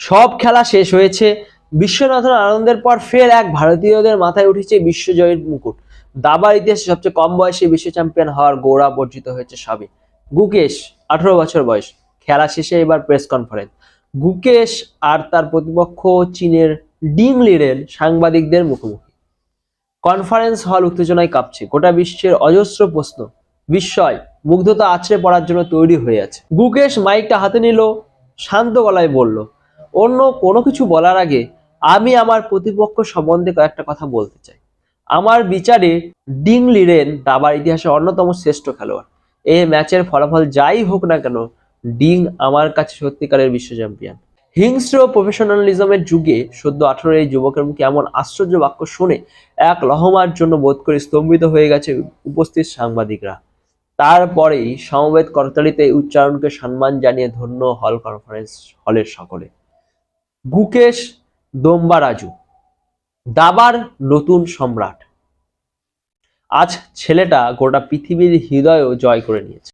সব খেলা শেষ হয়েছে। বিশ্বনাথন আনন্দের পর ফের এক ভারতীয়দের মাথায় উঠেছে বিশ্বজয়ের মুকুট। দাবার ইতিহাসে সবচেয়ে কম বয়সে বিশ্ব চ্যাম্পিয়ন হওয়ার গৌরব অর্জিত হয়েছে সবে গুকেশ, আঠারো বছর বয়স। খেলা শেষে এবার প্রেস কনফারেন্স। গুকেশ আর তার প্রতিপক্ষ চীনের ডিং লিরেন সাংবাদিকদের মুখোমুখি। কনফারেন্স হল উত্তেজনায় কাঁপছে। গোটা বিশ্বের অজস্র প্রশ্ন, বিস্ময়, মুগ্ধতা আছড়ে পড়ার জন্য তৈরি হয়ে আছে। গুকেশ মাইকটা হাতে নিল, শান্ত গলায় বলল অন্য কোনো কিছু বলার আগে আমি আমার প্রতিপক্ষ সম্বন্ধে কয়েকটা কথা বলতে চাই। আমার বিচারে ডিং লিরেন দাবার ইতিহাসে অন্যতম শ্রেষ্ঠ খেলোয়াড়। এই ম্যাচের ফলাফল যাই হোক না কেন, ডিং আমার কাছে সত্যিকারের বিশ্ব চ্যাম্পিয়ন। হিংস্র প্রফেশনালিজমের যুগে সদ্য আঠারো এই যুবকের মুখে এমন আশ্চর্য বাক্য শুনে এক লহমার জন্য বোধ করে স্তম্ভিত হয়ে গেছে উপস্থিত সাংবাদিকরা। তারপরেই সমবেত করতালিতে উচ্চারণকে সম্মান জানিয়ে ধন্য হল কনফারেন্স হলের সকলে। গুকেশ দোম্বারাজু দাবার নতুন সম্রাট। আজ ছেলেটা গোটা পৃথিবীর হৃদয়ও জয় করে নিয়েছে।